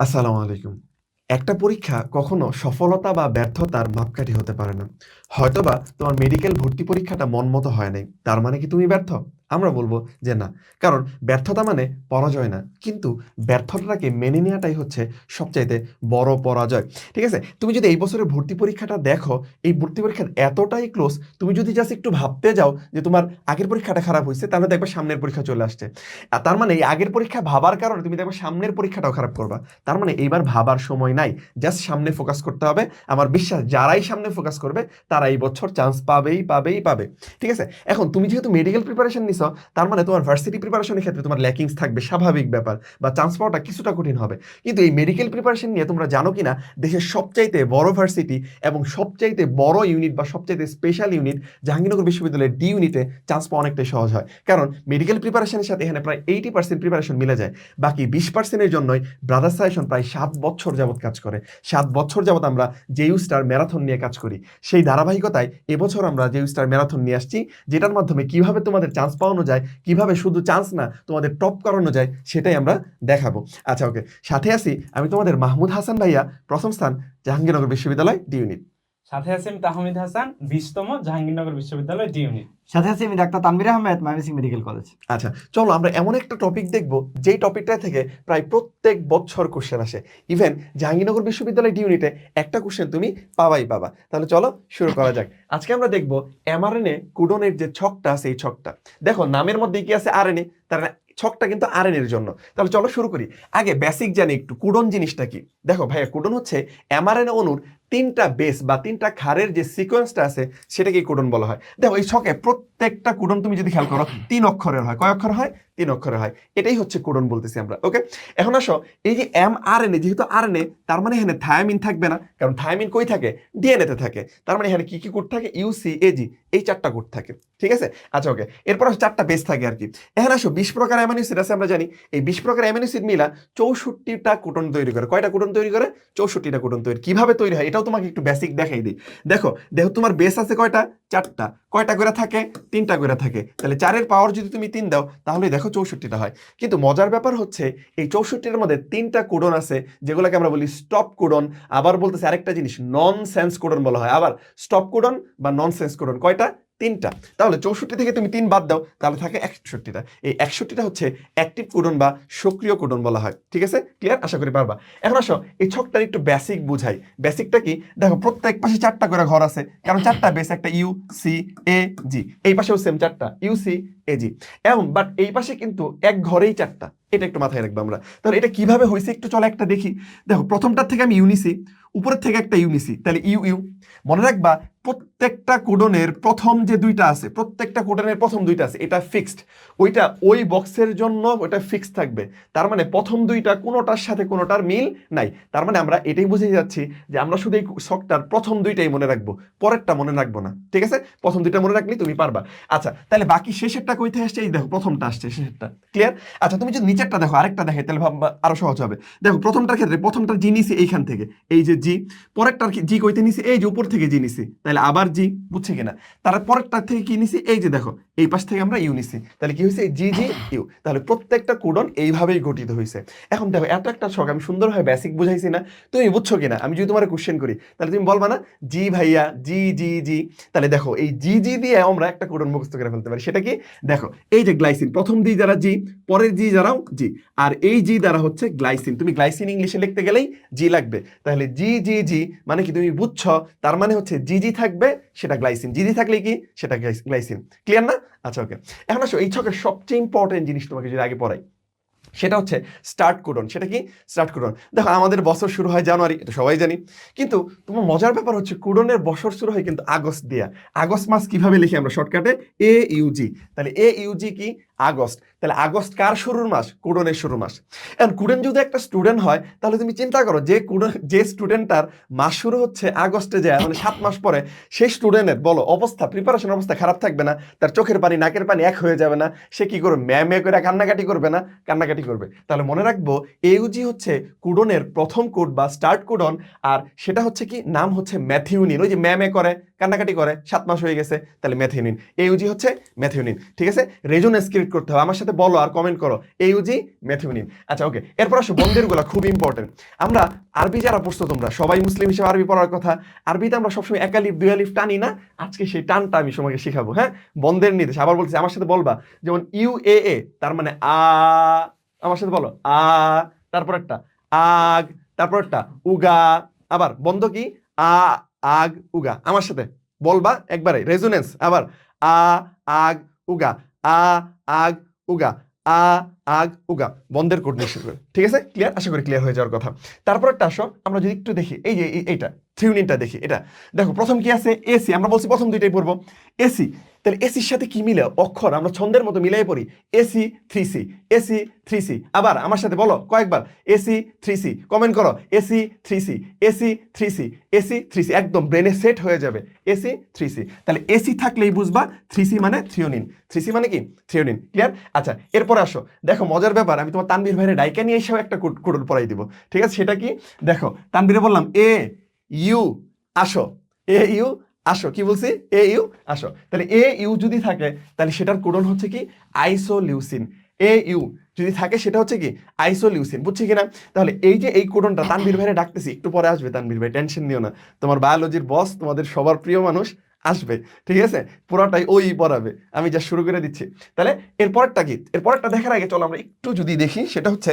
আসসালামু আলাইকুম। একটা পরীক্ষা কখনো সফলতা বা ব্যর্থতার মাপকাঠি হতে পারে না। হয়তোবা তোমার মেডিকেল ভর্তি পরীক্ষাটা মন মতো হয় নাই, তার মানে কি তুমি ব্যর্থ? আমরা বলব যে না, কারণ ব্যর্থতা মানে পরাজয় না। কিন্তু ব্যর্থতাটাকে মেনে নেওয়াটাই হচ্ছে সবচাইতে বড় পরাজয়। ঠিক আছে? তুমি যদি এই বছরের ভর্তি পরীক্ষাটা দেখো, এই ভর্তি পরীক্ষা এতটাই ক্লোজ তুমি যদি জাস্ট একটু ভাবতে যাও যে তোমার আগের পরীক্ষাটা খারাপ হয়েছে, তাহলে দেখবে সামনের পরীক্ষা চলে আসছে। আর তার মানে এই আগের পরীক্ষা ভাবার কারণে তুমি দেখবে সামনের পরীক্ষাটাও খারাপ করবা। তার মানে এইবার ভাবার সময় নাই। জাস্ট সামনে ফোকাস করতে হবে। আমার বিশ্বাস, যারাই সামনে ফোকাস করবে, তারা এই বছর চান্স পাবেই পাবেই, পাবে। ঠিক আছে? এখন তুমি যেহেতু মেডিকেল প্রিপারেশন নিছো তার মানে তোমার ভার্সিটি প্রিপারেশনের ক্ষেত্রে তোমার ল্যাকিংস থাকবে, স্বাভাবিক ব্যাপার বা চান্স পাওয়াটা কিছুটা কঠিন হবে। কিন্তু এই মেডিকেল প্রিপারেশন নিয়ে তোমরা জানো কিনা, দেশের সবচাইতে বড় ভার্সিটি এবং সবচাইতে বড় ইউনিট বা সবচাইতে স্পেশাল ইউনিট জাহাঙ্গীরনগর বিশ্ববিদ্যালয়ের ডি ইউনিটে চান্স পাওয়া অনেকটাই সহজ হয়। কারণ মেডিকেল প্রিপারেশনের সাথে এখানে প্রায় এইটি পার্সেন্ট প্রিপারেশন মিলে যায়। বাকি বিশ পার্সেন্টের জন্যই ব্রাদার সাজেশন প্রায় সাত বছর যাবত কাজ করে। সাত বছর যাবত আমরা জেইউ স্টার ম্যারাথন নিয়ে কাজ করি। সেই ধারাবাহিকতায় এবছর আমরা জেইউ স্টার ম্যারাথন নিয়ে আসছি, যেটার মাধ্যমে কীভাবে তোমাদের চান্স পাওয়ানো যায়, কীভাবে শুধু চান্স না, তোমাদের টপ করানো যায়, সেটাই আমরা দেখাবো। আচ্ছা ওকে সাথে আসি আমি তোমাদের মাহমুদ হাসান ভাইয়া, প্রথম স্থান, জাহাঙ্গীরনগর বিশ্ববিদ্যালয় ডি ইউনিট সাথে আছি আমি তাহমিদ হাসান বিশতম জাহাঙ্গীরনগর বিশ্ববিদ্যালয় ডি ইউনিট সাথে আছি আমি doctor Tanvir Ahmed Mymensingh medical college. আচ্ছা চলো আমরা এমন একটা টপিক দেখব যেই টপিকটা থেকে প্রায় প্রত্যেক বছর কোশ্চেন আসে। ইভেন জাহাঙ্গীরনগর বিশ্ববিদ্যালয় ডি ইউনিটে একটা কোশ্চেন তুমি পাবাই পাবা। তাহলে চলো শুরু করা যাক। আজকে আমরা দেখব এমআরএনএ কুডনের যে ছকটা আছে এই ছকটা। দেখো নামের মধ্যে কি আছে আরএনএ তার মানে ছকটা কিন্তু আরএনএর জন্য। তাহলে চলো শুরু করি। আগে বেসিক জানি একটু কুডন জিনিসটা কি? দেখো ভাইয়া কুডন হচ্ছে এমআরএনএ অণুর তিনটা বেস বা তিনটা খারের যে সিকোয়েন্সটা আছে সেটাকেই কোডন বলা হয়। দেখো, এই ছকে প্রত্যেকটা কোডন তুমি যদি খেয়াল করো, তিন অক্ষরের হয়। কয় অক্ষর হয়? তিন অক্ষরের হয়। এটাই হচ্ছে কোডন বলতেছি আমরা, ওকে? এখন আসো, এই যে এম আর এন এ, যেহেতু আর এন এ, তার মানে এখানে থায়ামিন থাকবে না, কারণ থায়ামিন কই থাকে? ডিএনএ তে থাকে। তার মানে এখানে কি কি কোড থাকে? ইউসি এজি এই চারটা কোড থাকে, ঠিক আছে? আচ্ছা ওকে, এরপর চারটা বেস থাকে আর কি। এখন আসো, বিশ প্রকার অ্যামাইনো অ্যাসিড আছে আমরা জানি। এই বিশ প্রকার অ্যামাইনো অ্যাসিড মিলা চৌষট্টিটা কোটন তৈরি করে। কয়টা কোটন তৈরি করে? চৌষট্টিটা কোটন তৈরি। কীভাবে তৈরি হয়? এটাও তোমাকে একটু বেসিক দেখাই দিই। দেখো দেখো তোমার বেস আছে কয়টা? চারটা। কয়টা করে থাকে? তিনটা করে থাকে। তাহলে চারের পাওয়ার যদি তুমি তিন দাও, তাহলে দেখো চৌষট্টিটা হয়। কিন্তু মজার ব্যাপার হচ্ছে, এই চৌষট্টির মধ্যে তিনটা কোডন আছে, যেগুলোকে আমরা বলি স্টপ কোডন। আবার বলতেছে আরেকটা জিনিস নন সেন্স কোডন বলা হয়। আবার স্টপ কোডন বা নন সেন্স কোডন, কয়টা? তিনটা। তাহলে চৌষট্টি থেকে তুমি তিন বাদ দাও, তাহলে থাকে একষট্টিটা। এই একষট্টিটা হচ্ছে অ্যাক্টিভ কোডন বা সক্রিয় কোডন বলা হয়। ঠিক আছে? ক্লিয়ার আশা করি পারবা। এখন আসো, এই ছকটার একটু বেসিক বুঝাই। বেসিকটা কি? দেখো, প্রত্যেক পাশে চারটা করে ঘর আছে। কারণ চারটা বেস একটা ইউ সি এ জি এই পাশেও সেম চারটা। ইউ সি এ জি এবং বাট এই পাশে কিন্তু এক ঘরেই চারটা। এটা একটু মাথায় রাখব আমরা। তাহলে এটা কীভাবে হয়েছে একটু চলো একটা দেখি। দেখো, প্রথমটার থেকে আমি ইউনিসি, উপরের থেকে একটা ইউনিসি। তাহলে ইউ ইউ। মনে রাখবা, প্রত্যেকটা কোডনের প্রথম যে দুইটা আছে, প্রত্যেকটা কোডনের প্রথম দুইটা আছে, এটা ফিক্সড ওইটা ওই বক্সের জন্য ওইটা ফিক্সড থাকবে। তার মানে প্রথম দুইটা কোনোটার সাথে কোনোটার মিল নাই। তার মানে আমরা এটাই বুঝে যাচ্ছি যে আমরা শুধু এই শখটার প্রথম দুইটাই মনে রাখব। পরেরটা মনে রাখব না। ঠিক আছে? প্রথম দুইটা মনে রাখলেই তুমি পারবা। আচ্ছা তাহলে বাকি শেষেরটা কইতে আসছে? এই দেখো, প্রথমটা আসছে, শেষেরটা। ক্লিয়ার আচ্ছা তুমি যদি নিচেরটা দেখো, আরেকটা দেখে, তাহলে ভাববা আরও সহজ হবে। দেখো, প্রথমটার ক্ষেত্রে, প্রথমটার জি নিছি এইখান থেকে। এই যে জি পরেরটার জি কইতে নিছি, এই যে উপর থেকে জি নিছি। তাহলে আবার জি বুঝছে কিনা? তার পরেরটার থেকে কি নিছি? এই যে দেখো, এই পাশ থেকে আমরা ইউ নিছি। তাহলে কি হয়েছে জি জি ইউ তাহলে প্রত্যেকটা কোডন এইভাবেই গঠিত হয়েছে এখন দেখো, এত একটা শখ, আমি সুন্দরভাবে বেসিক বুঝাইছি না। তুমি বুঝছ কিনা? আমি যদি তোমার কোশ্চেন করি, তাহলে তুমি বলবা না জি ভাইয়া জি জি জি তাহলে দেখো, এই জি জি দিয়ে আমরা একটা কোডন মুখস্থ করে ফেলতে পারি। সেটা কি? দেখো, এই যে গ্লাইসিন প্রথম জি যারা জি পরের জি যারাও জি আর এই জি দ্বারা হচ্ছে গ্লাইসিন তুমি গ্লাইসিন ইংলিশে লিখতে গেলেই জি লাগবে। তাহলে জি জি জি মানে কি তুমি বুঝছ? তার মানে হচ্ছে জি জি থাকবে, সেটা গ্লাইসিন জি জি থাকলে কি? সেটা গ্লাইসিন ক্লিয়ার না? আচ্ছা ওকে এখন আসো, এই ছকের সবচেয়ে ইম্পর্টেন্ট জিনিস তোমাকে যদি আগে পড়াই। সেটা হচ্ছে স্টার্ট কোডন সেটা কি? স্টার্ট কোডন দেখো, আমাদের বছর শুরু হয় জানুয়ারি, এটা সবাই জানি। কিন্তু তোমার মজার ব্যাপার হচ্ছে কোডনের বছর শুরু হয় কিন্তু আগস্ট দিয়া। আগস্ট মাস কীভাবে লিখি আমরা? শর্টকাটে এ ইউজি তাহলে এ ইউজি কি? আগস্ট। তাহলে আগস্ট কার শুরুর মাস? কুডনের শুরু মাস। এখন কুডেন যদি একটা স্টুডেন্ট হয়, তাহলে তুমি চিন্তা করো যে কুডন যে স্টুডেন্টটার মাস শুরু হচ্ছে আগস্টে যায় মানে সাত মাস পরে সেই স্টুডেন্টের, বলো, অবস্থা প্রিপারেশন অবস্থা খারাপ থাকবে না, তার চোখের পানি, নাকের পানি এক হয়ে যাবে না, সে কি করবে? ম্যা ম্যা করে কান্নাকাটি করবে না? কান্নাকাটি করবে। তাহলে মনে রাখব ইউজি হচ্ছে কুডনের প্রথম কোড বা স্টার্ট কুডন, আর সেটা হচ্ছে কি? নাম হচ্ছে ম্যাথিউনিন। ওই যে ম্যা ম্যা করে কান্নাকাটি করে, সাত মাস হয়ে গেছে, তাহলে ম্যাথিওনিন এইউজি হচ্ছে ম্যাথিওনিন ঠিক আছে? রেজোনেন্স ক্রিয়েট করতে হবে, আমার সাথে বলো আর কমেন্ট করো। এইউজি ম্যাথিওনিন আচ্ছা ওকে এরপর আসো বন্ধেরগুলো খুব ইম্পর্টেন্ট আমরা আরবি যারা পড়ছো তোমরা, সবাই মুসলিম হিসেবে আরবি পড়ার কথা। আরবিতে আমরা সবসময় একালিফ দুই আলিফ টানি না, আজকে সেই টানটা আমি তোমাকে শেখাবো হ্যাঁ? বন্ধের নির্দেশ। আবার বলছি, আমার সাথে বলবা, যেমন ইউ এ এ তার মানে আ, আমার সাথে বলো, আ, তারপর একটা, আগ, তারপর একটা, উগা, আবার বন্ধ কি? আ আগ উগা। আমার সাথে বলবা একবারে রেজোনেন্স, আবার আ, আগ উগা, আ, আগ উগা, আ, আগ উগা, বন্ধের কোড কোর্ডিনেশন করে। ঠিক আছে? ক্লিয়ার আশা করি ক্লিয়ার হয়ে যাওয়ার কথা। তারপর একটা আসো, আমরা যদি একটু দেখি, এই যে, এই- এইটা থ্রিউনিনটা দেখি, এটা। দেখো, প্রথম কি আছে? এসি, আমরা বলছি প্রথম দুইটাই পড়ব। এসি তাহলে এসির সাথে কি মিলে? অক্ষর, আমরা ছন্দের মতো মিলাই পড়ি। AC three C AC three C আবার আমার সাথে বলো, কয়েকবার। এসি থ্রি সি কমেন্ট করো। AC three C AC three C AC three C একদম ব্রেনে সেট হয়ে যাবে। এসি থ্রি সি তাহলে এসি থাকলেই বুঝবা থ্রি সি মানে থ্রিওনিন থ্রি সি মানে কি? থ্রিওনিন ক্লিয়ার আচ্ছা এরপরে আসো। দেখো, মজার ব্যাপার, আমি তোমার তানবীর ভাইয়ের ডাইকা নিয়ে এসেও একটা কোড পড়াই দিব। ঠিক আছে, সেটা কি? দেখো, তানবীরে বললাম এ ইউ আসো। এ ইউ আসো, কি বলছি? এ ইউ আসো। তাহলে এ ইউ যদি থাকে, তাহলে সেটার কোডন হচ্ছে কি? আইসোলিউসিন এ ইউ যদি থাকে, সেটা হচ্ছে কি? আইসোলিউসিন বুঝছি কিনা? তাহলে এই যে এই কোডনটা তানবীর ভাইরে ডাকতেছি, একটু পরে আসবে তানবীর ভাই টেনশন নিও না। তোমার বায়োলজির বস তোমাদের সবার প্রিয় মানুষ আসবে, ঠিক আছে? পুরোটাই ওই পড়াবে। আমি যা শুরু করে দিচ্ছি। তাহলে এরপরটা কি? এরপরটা দেখার আগে চলো আমরা একটু যদি দেখি, সেটা হচ্ছে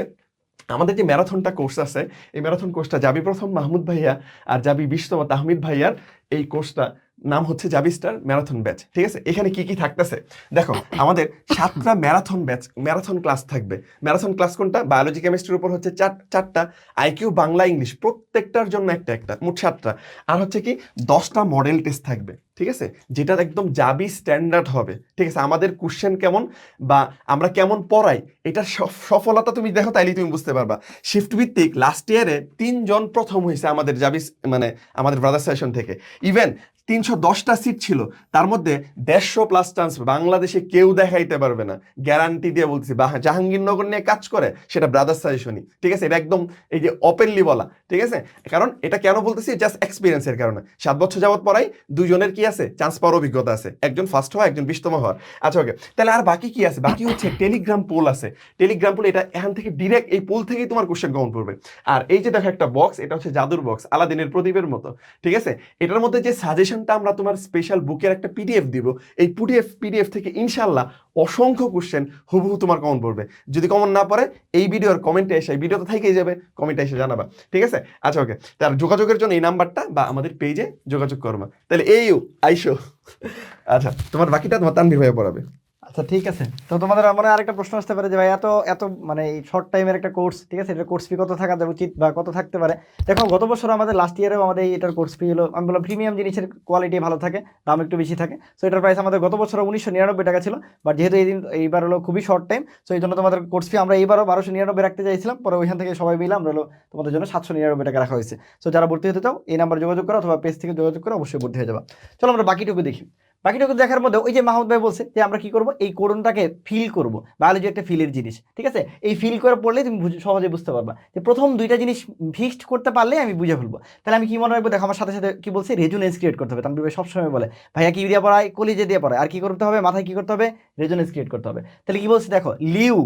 আমাদের যে ম্যারাথনটা কোর্স আছে, এই ম্যারাথন কোর্সটা যাবি প্রথম মাহমুদ ভাইয়া আর যাবি বিশতম তাহমিদ ভাইয়ার এই কোর্সটা নাম হচ্ছে জাবি স্টার ম্যারাথন ব্যাচ। ঠিক আছে? এখানে কি কি থাকতেছে? দেখো, আমাদের সাতটা ম্যারাথন ব্যাচ, ম্যারাথন ক্লাস থাকবে। ম্যারাথন ক্লাস কোনটা? বায়োলজি কেমিস্ট্রির উপর হচ্ছে চার, চারটা। আইকিউ বাংলা ইংলিশ প্রত্যেকটার জন্য একটা একটা, মোট সাতটা। আর হচ্ছে কি, দশটা মডেল টেস্ট থাকবে। ঠিক আছে? যেটা একদম জাবি স্ট্যান্ডার্ড হবে। ঠিক আছে? আমাদের কোশ্চেন কেমন বা আমরা কেমন পড়াই এটা সফ- সফলতা তুমি দেখো তাইলেই তুমি বুঝতে পারবা। শিফট ভিত্তিক লাস্ট ইয়ারে তিনজন প্রথম হয়েছে আমাদের জাবি মানে আমাদের ব্রাদার সেশন থেকে। ইভেন তিনশো দশটা সিট ছিল। তার মধ্যে দেড়শো প্লাস চান্স বাংলাদেশে কেউ দেখাইতে পারবে না। গ্যারান্টি দিয়ে বলছি বা জাহাঙ্গীরনগর নিয়ে কাজ করে, সেটা ব্রাদার সাজেশনই ঠিক আছে? এটা একদম এই যে ওপেনলি বলা। ঠিক আছে? কারণ এটা কেন বলতেছি? জাস্ট এক্সপিরিয়েন্সের কারণে। সাত বছর যাবত পড়াই দুজনের কি আছে? চান্স পাওয়ার অভিজ্ঞতা আছে। একজন ফার্স্ট হওয়া, একজন বিশতম হওয়ার। আচ্ছা ওকে তাহলে আর বাকি কি আছে? বাকি হচ্ছে টেলিগ্রাম পোল আছে। টেলিগ্রাম পোল এটা এখান থেকে ডিরেক্ট এই পোল থেকেই তোমার কোশ্চেন গ্রহণ করবে। আর এই যে দেখো একটা বক্স এটা হচ্ছে জাদুর বক্স আলাদিনের প্রদীপের মতো। ঠিক আছে? এটার মধ্যে যে সাজেশনটা আমরা তোমার স্পেশাল বুকের একটা পিডিএফ দিব। এই পিডিএফ পিডিএফ থেকে ইনশাল্লাহ অসংখ্য কোশ্চেন হুবহু তোমার কমন পড়বে। যদি কমন না পড়ে, এই ভিডিওর কমেন্টে এসে, এই ভিডিও তো থেকেই যাবে কমেন্টে এসে জানাবা। ঠিক আছে? আচ্ছা ওকে তার যোগাযোগের জন্য এই নাম্বারটা বা আমাদের পেজে যোগাযোগ করবা। তাহলে এই আইসো। আচ্ছা তোমার বাকিটা তোমার তানভীর ভাইয়া পড়াবে। আচ্ছা ঠিক আছে। তো তোমাদের মনে আরেকটা প্রশ্ন আসতে পারে যে ভাই, এত এত মানে শর্ট টাইমের একটা কোর্স ঠিক আছে? এটা কোর্স ফি কত থাকা উচিত বা কত থাকতে পারে? দেখো, গত বছর আমাদের লাস্ট ইয়ারেও আমাদের এটার কোর্স ফি হলো, আমি বললাম প্রিমিয়াম জিনিসের কোয়ালিটি ভালো থাকে, দাম একটু বেশি থাকে। সো এটার প্রাইস আমাদের গত বছর উনিশশো নিরানব্বই টাকা ছিল বাট যেহেতু এই দিন, এইবার হলো খুবই শর্ট টাইম সো এই জন্য তোমাদের কোর্স ফি আমরা এইবারও বারোশো নিরানব্বই রাখতে চাইছিলাম, পরে ওইখান থেকে সবাই মিলে আমরা হলো তোমাদের জন্য সাতশো নিরানব্বই টাকা রাখা হয়েছে। সো যারা ভর্তি হতে চাও, এই নাম্বার যোগাযোগ করো, অথবা পেজ থেকে যোগাযোগ করে অবশ্যই ভর্তি হয়ে যাবে। চলো আমরা বাকিটুকু দেখি। বাকিটুকু দেখার মধ্যে ওই যে মাহমুদ ভাই বলছে যে আমরা কি করব? এই কোডনটাকে ফিল করব। বায়োলজি একটা ফিলের জিনিস, ঠিক আছে? এই ফিল করে পড়লে তুমি সহজে বুঝতে পারবা। যে প্রথম দুইটা জিনিস ফিক্সড করতে পারলে আমি বুঝে ফেলব। তাহলে আমি কি মনে রাখব? দেখো, আমার সাথে সাথে কি বলছে? রেজুনেন্স ক্রিয়েট করতে হবে। তানবীর ভাই সবসময় বলে, ভাইয়া কি দিয়ে পড়ায়? কলিজে দিয়ে পড়ায়। আর কি করতে হবে? মাথায় কি করতে হবে? রেজুনেন্স ক্রিয়েট করতে হবে। তাহলে কি বলছে? দেখো, লিউ,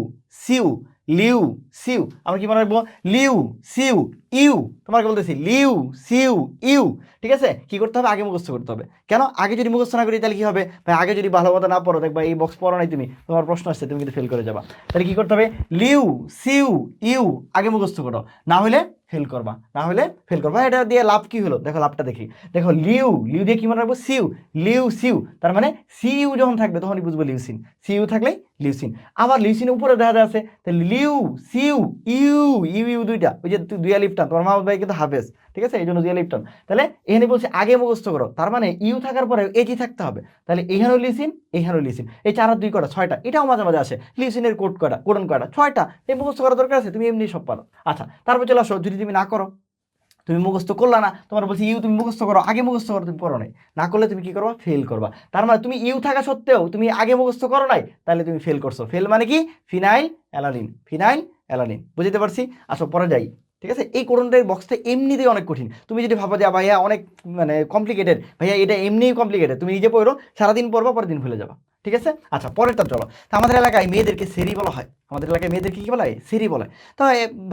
সিউ লিউ, সিউ। আমরা কি মনে রাখব? লিউ, সিউ, ইউ। তোমাকে বলতেছি, লিউ, সিউ, ইউ। ঠিক আছে? কি করতে হবে? আগে মুখস্থ করতে হবে। কেন? আগে যদি মুখস্থ না করি, তাহলে কি হবে? ভাই, আগে যদি ভালো মতো না পড়ো, দেখবা এই বক্স পড়ো নাই তুমি। তোমার প্রশ্ন আসছে, তুমি কিন্তু ফেল করে যাবা। তাহলে কি করতে হবে? লিউ, সিউ, ইউ, আগে মুখস্থ করো। না হলে ফেল করবা। না হলে ফেল করবা। এটা দিয়ে লাভ কি হলো? দেখো, লাভটা দেখি। দেখো, লিউ লিউ দিয়ে কি মনে রাখব? সিউ, লিউ, সিউ। তার মানে সিইউ যখন থাকবে, তখনই বুঝব লিউসিন সিইউ থাকলেই লিউসিন। আবার লিউসিনের উপরে দেখা যাচ্ছে তাহলে লিউ, সিউ, ইউ ইউ ইউ দুইটা, ওই যে দুইয়া লিপটান, তোমার মাহমুদ ভাই কিন্তু হাফেজ, ঠিক আছে? এই জন্য দুইয়া লিপটান। তাহলে এখানে বলছে আগে মুখস্থ করো, তার মানে ইউ থাকার পরে এটি থাকতে হবে। তাহলে এখানেও লিসিন এখানেও লিসিন এই চার দুই কটা, ছয়টা, এটাও মাঝে মাঝে আসে। লিউসিনের কোট কটা, কোডন কটা ছয়টা। এই মুখস্থ করার দরকার আছে? তুমি এমনি সব পারো। আচ্ছা তারপর চলে আসো, যদি তুমি না করো। তুমি মুখস্থ করলা না, তোমার বলছি ইউ তুমি মুখস্থ করো, আগে মুখস্থ করো, তুমি পড়ো নাই। না করলে তুমি কি করবা? ফেল করবা। তার মানে তুমি ইউ থাকা সত্ত্বেও তুমি আগে মুখস্থ করো নাই, তাহলে তুমি ফেল করছ। ফেল মানে কি? ফিনাইল অ্যালানিন ফিনাইল অ্যালানিন বুঝতে পারছি? আসো, পরে যাই। ঠিক আছে? এই কোরআনের বক্সটা এমনিতেই অনেক কঠিন। তুমি যদি ভাবো যে ভাইয়া অনেক মানে কমপ্লিকেটেড ভাইয়া এটা এমনিই কমপ্লিকেটেড তুমি নিজে পড়ো, সারাদিন পড়বা, পরের দিন ভুলে যাবা। ঠিক আছে? আচ্ছা পরেরটা চলো। তা আমাদের এলাকায় মেয়েদেরকে সেরি বলা হয়। আমাদের এলাকায় মেয়েদেরকে কী বলা? হয় সেরি বলে। তো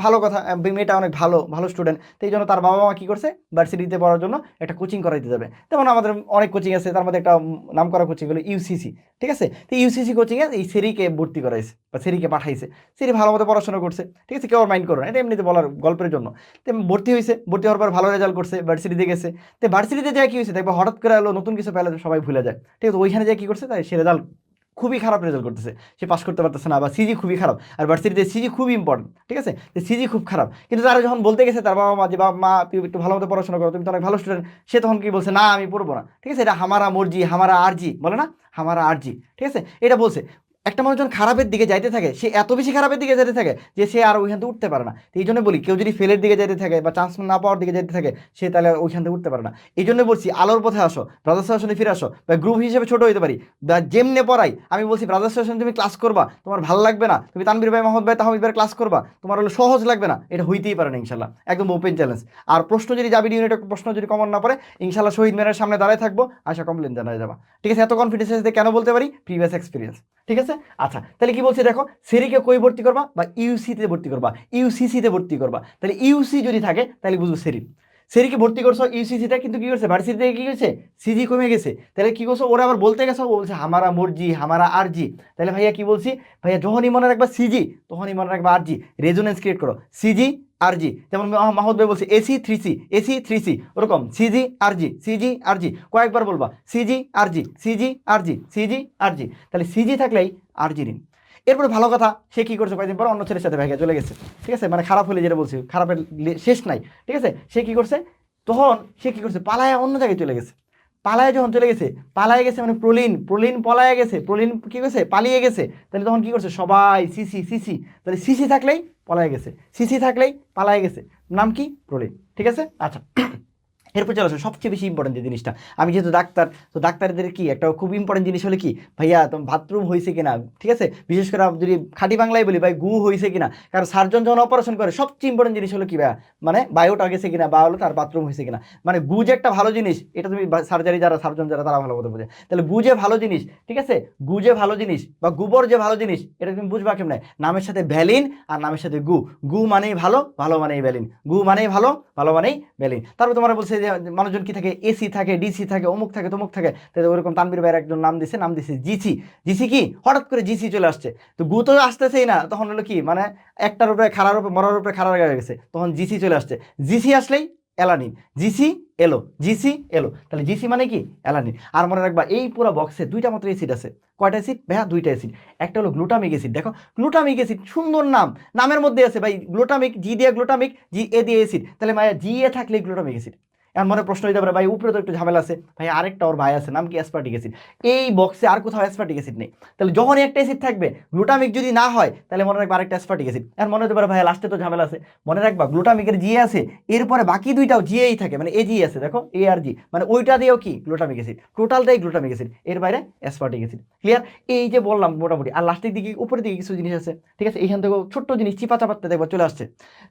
ভালো কথা মেয়েটা অনেক ভালো ভালো স্টুডেন্ট তো এই জন্য তার বাবা মা কী করছে? ভার্সিটিতে পড়ার জন্য একটা কোচিং করাইতে যাবে। যেমন আমাদের অনেক কোচিং আছে, তার মধ্যে একটা নাম করা কোচিং হলো ইউসিসি ঠিক আছে? তো ইউসিসি কোচিংয়ে এই সেরিকে ভর্তি করাইছে, বা সেরিকে পাঠাইছে। সিরি ভালো মতো পড়াশোনা করছে, ঠিক আছে? কেউ মাইন্ড করো না, এটা এমনিতে বলার গল্পের জন্য। তো ভর্তি হয়েছে ভর্তি হওয়ার পর ভালো রেজাল্ট করছে ভার্সিটিতে গেছে। তো ভার্সিটিতে যায় কী হয়েছে দেখব হঠাৎ করে এলো নতুন কিছু পেলে সবাই ভুলে যায়। ঠিক আছে? ওইখানে যায় কী করছে? তাই সে রেজাল্ট খুবই খারাপ রেজাল্ট করতেছে। সে পাস করতে পারতেছে না বা সিজি খুবই খারাপ। আর ভার্সিটিতে সিজি খুবই ইম্পর্টেন্ট ঠিক আছে? সিজি খুব খারাপ। কিন্তু তারা যখন বলতে গেছে, তার বাবা মা যে, বাবা, মা একটু ভালো মতো পড়াশোনা করো, তুমি তো অনেক ভালো স্টুডেন্ট সে তখন কি বলছে, না, আমি পড়ব না। ঠিক আছে? এটা হামারা মর্জি, হামারা আরজি, বলে না? হামারা আরজি, ঠিক আছে? এটা বলছে। একটা মানুষ যখন খারাপের দিকে যাইতে থাকে, সে এত বেশি খারাপের দিকে যেতে থাকে যে সে আর ওইখান থেকে উঠতে পারে না। এই জন্য বলি, কেউ যদি ফেলের দিকে যেতে থাকে বা চান্স না পাওয়ার দিকে যেতে থাকে, সে তাহলে ওইখান থেকে উঠতে পারে না। এই জন্য বলছি, আলোর পথে আসো ব্রাদার্স আসনে ফিরে আসো, বা গ্রুপ হিসেবে ছোট হতে পারি। বা যেমনে পড়াই, আমি বলছি ব্রাদার্স আসনে তুমি ক্লাস করবা, তোমার ভালো লাগবে না। তুমি তানবির ভাই মোহাম্মদ ভাই, তাহমিদ ভাই ক্লাস করবা, তোমার হলো সহজ লাগবে না। এটা হইতেই পারে না, ইনশাল্লাহ। একদম ওপেন চ্যালেঞ্জ আর প্রশ্ন যদি, যাবি ইউনিটে প্রশ্ন যদি কমন না পড়ে, ইনশাল্লাহ শহীদ মেয়ের সামনে দাঁড়ায় থাকব। আশা কমপ্লেন জানায় যাবা ঠিক আছে, এত কনফিডেন্স কেন বলতে পারি? প্রিভিয়াস এক্সপিরিয়েন্স ঠিক আছে? আচ্ছা তাহলে কি বলছে দেখো, সেরিকে কই ভর্তি করবা? বা ইউসিতে ভর্তি করবা। ইউসিসিতে ভর্তি করবা। তাহলে ইউসি যদি থাকে, তাহলে বুঝব সেরি। সেরিকে ভর্তি করছ ইউসিসিতে কিন্তু কি করছে? ভার্সিটি থেকে কি করছে? সিজি কমে গেছে। তাহলে কি করছ? ওরা আবার বলতে গেছো বলছে হামারা মর্জি, হামারা আরজি তাহলে ভাইয়া কি বলছি? ভাইয়া যখনই মনে রাখবা সিজি তখনই মনে রাখবা আরজি রেজোনেন্স ক্রিয়েট করো। সিজি আরজি যেমন মাহ- মাহমুদ ভাই বলছে AC three C AC three C ওরকম সিজি আর জি সিজি আর জি কয়েকবার বলবা সিজি আর জি সিজি আর জি সিজি আর জি তাহলে সিজি থাকলেই আরজি ঋণ। এরপরে ভালো কথা, সে কি করছে কয়েকদিন পর অন্য ছেলের সাথে ভাইয়া চলে গেছে, ঠিক আছে? মানে খারাপ হলে যেটা বলছি, খারাপের শেষ নাই, ঠিক আছে? সে কি করছে? তখন সে কি করছে? পালায় অন্য জায়গায় চলে গেছে। পালায় যখন চলে গেছে, পালায় গেছে মানে প্রলীন প্রলীন পলায় গেছে, প্রলীন কি গেছে পালিয়ে গেছে। তাহলে তখন কি করছে? সবাই সিসি সিসি তাহলে সিসি থাকলেই পলায় গেছে। সিসি থাকলেই পালায় গেছে। নাম কি? প্রলীন। ঠিক আছে? আচ্ছা। এরপর চলে সবচেয়ে বেশি ইম্পর্টেন্ট যে জিনিসটা। আমি যেহেতু ডাক্তার, তো ডাক্তারদের কি, একটা খুব ইম্পর্টেন্ট জিনিস হলে কি, ভাইয়া, তোমার বাথরুম হয়েছে কিনা, ঠিক আছে? বিশেষ করে যদি খাঁটি বাংলায় বলি, ভাই, গু হয়েছে কিনা, কারণ সার্জন যখন অপারেশন করে, সবচেয়ে ইম্পর্টেন্ট জিনিস হলো কি, ভাইয়া মানে বায়োটা গেছে কিনা, বা হলো তার বাথরুম হয়েছে কিনা। মানে গু যে একটা ভালো জিনিস, এটা তুমি সার্জারি যারা সার্জন যারা, তারা ভালো মতো বোঝে। তাহলে গু যে ভালো জিনিস, ঠিক আছে? গু যে ভালো জিনিস, বা গোবর যে ভালো জিনিস, এটা তুমি বুঝবা কেমনে? নামের সাথে ভ্যালিন আর নামের সাথে গু। গু মানেই ভালো ভালো মানেই ভ্যালিন গু মানেই ভালো ভালো মানেই ভ্যালিন তারপর তোমার বলছে মানুষজন কি থাকে? এসি থাকে ডিসি থাকে, অমুক থাকে, তমুক থাকে। তাহলে ওরকম তানবির ভাইয়ের একজন নাম দিছে নাম দিছে জিসি জিসি কি? হঠাৎ করে জিসি চলে আসছে। তো গু তো আসতেছেই না, তখন হলো কি? মানে একটার উপরে খাড়ার উপরে, মরার উপরে খাড়ার হয়ে গেছে। তখন জিসি চলে আসছে। জিসি আসলেই অ্যালানিন জিসি এলো জিসি এলো। তাহলে জিসি মানে কি? অ্যালানিন আর মনে রাখবা, এই পুরো বক্সে দুইটা মাত্র অ্যাসিড আছে। কয়টা অ্যাসিড ভাইয়া দুইটা অ্যাসিড একটা হলো গ্লুটামিক অ্যাসিড দেখো গ্লুটামিক অ্যাসিড সুন্দর নাম। নামের মধ্যে আছে, ভাই গ্লুটামিক জি দিয়ে গ্লুটামিক জি এ দিয়ে অ্যাসিড তাহলে মায়া জি এ থাকলে গ্লুটামিক অ্যাসিড এখন মনে প্রশ্ন হইতে পারে, ভাই, উপরে তো একটু ঝামেলা আছে। ভাই, আরেকটা ওর ভাই আছে, নাম কি অ্যাসপার্টিক অ্যাসিড এই বক্সে আর কোথাও অ্যাসপার্টিক অ্যাসিড নেই। তাহলে যখনই একটা অ্যাসিড থাকবে গ্লুটামিক যদি না হয়, তাহলে মনে রাখবে আরেকটা অ্যাসপার্টিক অ্যাসিড এখন মনে হতে পারে, ভাই লাস্টে তো ঝামেলা আছে। মনে রাখবা গ্লুটামিকের জি আছে, এরপরে বাকি দুইটাও জিএই থাকে মানে এ জি আছে, দেখো এ আর জি মানে ওইটা দিয়েও কি? গ্লুটামিক অ্যাসিড টোটালটাই গ্লুটামিক অ্যাসিড এর বাইরে অ্যাসপার্টিক অ্যাসিড ক্লিয়ার এই যে বললাম মোটামুটি, আর লাস্টের দিকে, উপরের দিকে কিছু জিনিস আছে, ঠিক আছে? এইখান থেকে ছোট্ট জিনিস চিপা চাপাতে দেখবা চলে আসছে।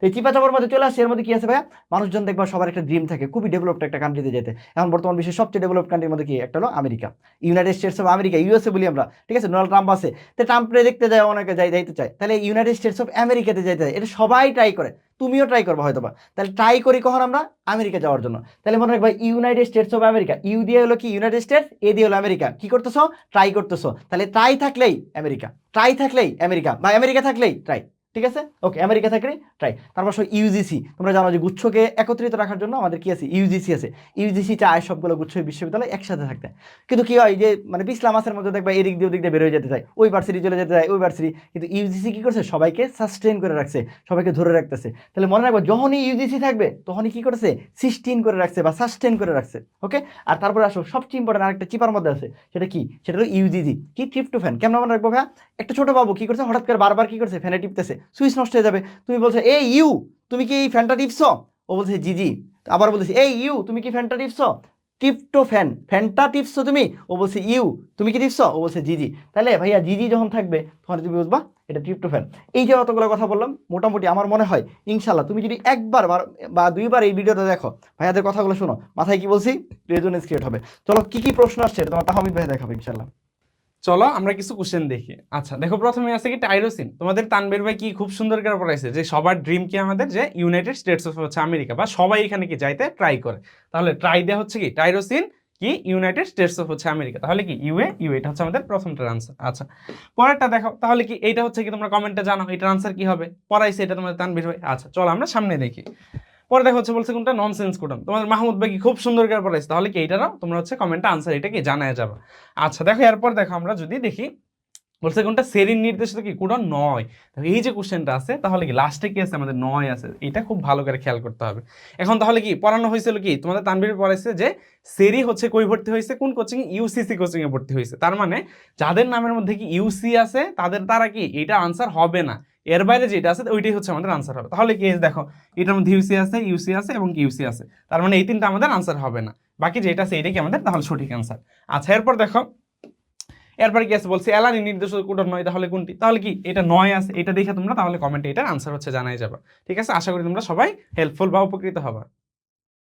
এই চিপা চাপার মধ্যে চলে আসছে, এর মধ্যে কি আছে ভাইয়া? মানুষজন দেখবা সবার একটা ড্রিম থাকে, খুবই ডেভেলপড একটা কান্ট্রিতে যেতে। এখন বর্তমান বিশ্বের সবচেয়ে ডেভেলপ কান্ট্রির মধ্যে কি? একটা হলো America. United States of America USA বলি আমরা, ঠিক আছে? ডোনাল্ড ট্রাম্প আছে। তো ট্রাম্পরে দেখতে যায়, অনেকে যাই, যাইতে চায়। তাহলে ইউনাইটেড স্টেটস অফ আমেরিকাতে যাইতে চায় এটা সবাই ট্রাই করে। তুমিও ট্রাই করব হয়তো বা তাহলে ট্রাই করি কখন আমরা? আমেরিকা যাওয়ার জন্য। তাহলে মনে রাখবা United States of America U দিয়ে হলো কি ইউনাইটেড স্টেটস এ দিয়ে হলো আমেরিকা। কি করতেছো? ট্রাই করতেছো। তাহলে ট্রাই থাকলেই আমেরিকা। ট্রাই থাকলেই আমেরিকা। বা আমেরিকা থাকলেই ট্রাই ঠিক আছে? ওকে আমেরিকা থাকলে ট্রাই তারপর সব ইউজিসি তোমরা জানো যে গুচ্ছকে একত্রিত রাখার জন্য আমাদের কি আছে? ইউজিসি আছে। ইউজিসি চায় সবগুলো গুচ্ছ বিশ্ববিদ্যালয় একসাথে থাকতে। কিন্তু কি হয় যে মানে পিছলা মাসের মধ্যে দেখবা এদিক দিয়ে ওদিক দিয়ে বেরোয় যেতে চায়। ওই ভার্সিটি চলে যেতে চায়, ওই ভার্সিটি কিন্তু ইউজিসি কি করছে? সবাইকে সাস্টেন করে রাখছে, সবাইকে ধরে রাখতেছে। তাহলে মনে রাখব, যখনই ইউজিসি থাকবে, তখনই কি করেছে? সিস্টেন করে রাখছে বা সাস্টেন করে রাখছে ওকে আর তারপরে আসো, সবচেয়ে ইম্পর্টেন্ট আরেকটা চিপার মধ্যে আছে, সেটা কি? সেটা হলো ইউজিজি কি ট্রিপ্টোফ্যান কেমন মনে রাখব ভাই একটা ছোট বাবু কি করছে? হঠাৎ করে বারবার কি করছে? ফ্যানে টিপতেছে। সুইচ নষ্ট হয়ে যাবে। তুমি বলছো, এই ইউ, তুমি কি এই ফ্যানটা টিপছ? ও বলছে, জি জি। আবার বলতেছি এই ইউ, তুমি কি ফ্যানটা টিপটো ফ্যান ফ্যানটা টিপছো তুমি? ও বলছে, ইউ, তুমি কি টিপছো? ও বলছে জিজি তাহলে ভাইয়া জিজি যখন থাকবে তখন তুমি বুঝবা, এটা টিপটো ফ্যান এই যে অতগুলো কথা বললাম, মোটামুটি আমার মনে হয় ইনশাল্লাহ তুমি যদি একবার বা- দুইবার এই ভিডিওটা দেখো, ভাইয়াদের কথাগুলো শোনো, মাথায় কি বলছি রেজনেন্স ক্রিয়েট হবে। চলো, কি কি প্রশ্ন আসছে তোমার তাহমিদ ভাই দেখাবে ইনশাল্লাহ চলো আমরা কিছু কোশ্চেন দেখি। আচ্ছা দেখো প্রথমে আছে কি টাইরোসিন তোমাদের তানবীর ভাই কি খুব সুন্দর করে পড়াইছে যে সবার ড্রিম কি আমাদের? যে ইউনাইটেড স্টেটস অফ হচ্ছে আমেরিকা বা সবাই এখানে কি যাইতে ট্রাই করে। তাহলে ট্রাই দেওয়া হচ্ছে কি? টাইরোসিন কি ইউনাইটেড স্টেটস অফ হচ্ছে আমেরিকা। তাহলে কি ইউএ ইউ এটা হচ্ছে আমাদের প্রথমটার আনসার আচ্ছা পরেরটা দেখো, তাহলে কি এইটা হচ্ছে কি তোমরা কমেন্টে জানো, এটার আনসার কি হবে? পড়াইছে এটা তোমাদের তানবীর ভাই। আচ্ছা চলো আমরা সামনে দেখি। পরে দেখো হচ্ছে বলছে কোনটা? ননসেন্স কোডন তোমাদের মাহমুদ ভাই কি খুব সুন্দর করে পড়াইছে? তাহলে কি এইটারও তোমরা হচ্ছে কমেন্টে আনসার এটা কি জানায় যাবে। আচ্ছা দেখো, এরপর দেখো আমরা যদি দেখি, বলছে কোনটা? সেরিন নির্দেশিত কি? কোনটা? নয়। দেখো, এই যে কোশ্চেনটা আছে, তাহলে কি লাস্টে কি আছে? আমাদের নয় আছে। এটা খুব ভালো করে খেয়াল করতে হবে। এখন তাহলে কি, পড়ানো হয়েছিল কি? তোমাদের তানবীর পড়াইছে যে, সেরি হচ্ছে কই ভর্তি হয়েছে? কোন কোচিং ইউসিসি কোচিং এ ভর্তি হয়েছে। তার মানে যাদের নামের মধ্যে কি ইউসি আছে, তাদের তারা কি এটা আনসার হবে না? এর বাইরে যেটা আছে, ওইটাই হচ্ছে আমাদের আনসার হবে। তাহলে কি দেখো, এটার মধ্যে ইউসি আছে ইউসি আছে এবং ইউসি আছে। তার মানে এই তিনটা আমাদের আনসার হবে না। বাকি যেটা আছে, এটাই কি আমাদের? তাহলে সঠিক আনসার আচ্ছা এরপর দেখো, এরপর কি আছে বলছে, এলানি নির্দেশ কোনটা নয়, তাহলে কোনটি? তাহলে কি, এটা নয় আছে, এটা দেখে তোমরা তাহলে কমেন্টে এটার আনসার হচ্ছে জানাই যাবা। ঠিক আছে? আশা করি তোমরা সবাই হেল্পফুল বা উপকৃত হবা।